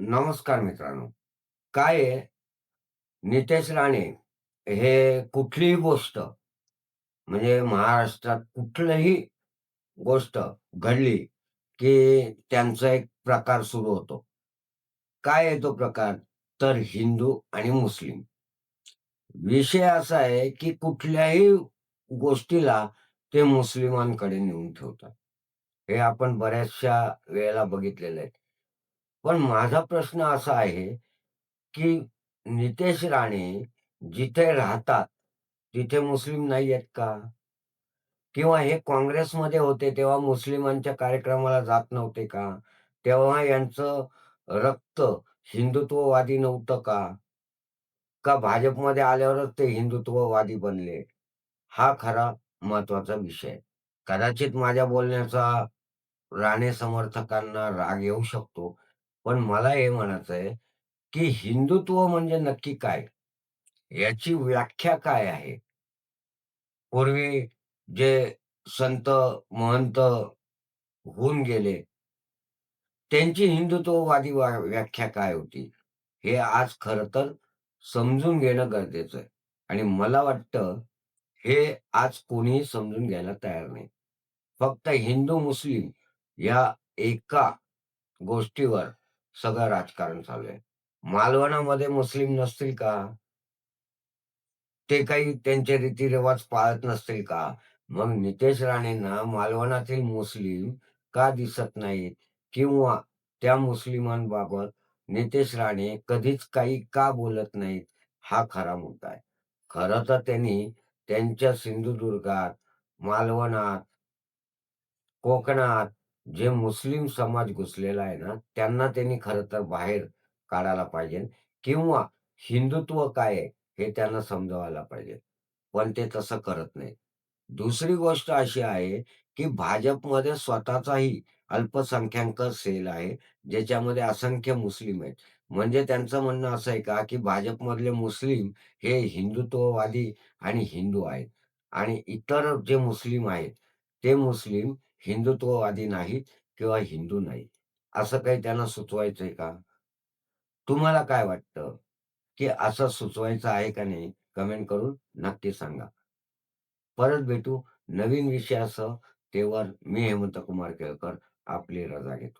नमस्कार मित्रांनो. काय आहे, नितेश राणे हे कुठलीही गोष्ट म्हणजे महाराष्ट्रात कुठलीही गोष्ट घडली, की त्यांचा एक प्रकार सुरू होतो. काय आहे तो प्रकार? तर हिंदू आणि मुस्लिम. विषय असा आहे, की कुठल्याही गोष्टीला ते मुस्लिमांकडे नेऊन ठेवतात. हे आपण बऱ्याचशा वेळेला बघितलेलं आहे. पण माझा प्रश्न असा आहे, की नितेश राणे जिथे राहतात, तिथे मुस्लिम नाही आहेत का? किंवा हे काँग्रेसमध्ये होते तेव्हा मुस्लिमांच्या कार्यक्रमाला जात नव्हते का? तेव्हा यांचं रक्त हिंदुत्ववादी नव्हतं का? का भाजपमध्ये आल्यावरच ते हिंदुत्ववादी बनले? हा खरा महत्त्वाचा विषय आहे. कदाचित माझ्या बोलण्याचा राणे समर्थकांना राग येऊ शकतो. पण मला हे म्हणायचं आहे, की हिंदुत्व म्हणजे नक्की काय? याची व्याख्या काय आहे? पूर्वी जे संत, महंत होऊन गेले, त्यांची हिंदुत्ववादी व्या व्याख्या काय होती? हे आज खरं तर समजून घेणं गरजेचं आहे. आणि मला वाटतं, हे आज कोणीही समजून घ्यायला तयार नाही. फक्त हिंदू-मुस्लिम या एका गोष्टीवर सगळं राजकारण चालू आहे. मालवणामध्ये मुस्लिम नसतील का? ते काही त्यांचे रीतिरिवाज पाळत नसतील का? मग नितेश राणेंना मालवणातील मुस्लिम का दिसत नाहीत? किंवा त्या मुस्लिमांबाबत नितेश राणे कधीच काही का बोलत नाहीत? हा खरा मुद्दा आहे. खरं तर त्यांनी त्यांच्या सिंधुदुर्गात, मालवणात कोकणात जे मुस्लिम समाज घुसलेला आहे ना, त्यांना त्यांनी खरं तर बाहेर काढायला पाहिजे किंवा हिंदुत्व काय आहे, हे त्यांना समजवायला पाहिजे. पण ते तसं करत नाही दुसरी गोष्ट अशी आहे, की भाजपमध्ये स्वतःचाही अल्पसंख्याक सेल आहे, ज्याच्यामध्ये असंख्य मुस्लिम आहेत. म्हणजे त्यांचं म्हणणं असं आहे का, की भाजपमधले मुस्लिम हे हिंदुत्ववादी आणि हिंदू आहेत आणि इतर जे मुस्लिम आहेत, ते मुस्लिम हिंदुत्ववादी नाहीत किंवा हिंदू नाही असं काही त्यांना सुचवायचंय का? तुम्हाला काय वाटतं, की असं सुचवायचं आहे का नाही? कमेंट करून नक्की सांगा. परत भेटू नवीन विषयासह. तेव्हा मी हेमंत कुमार केळकर आपली रजा घेतो.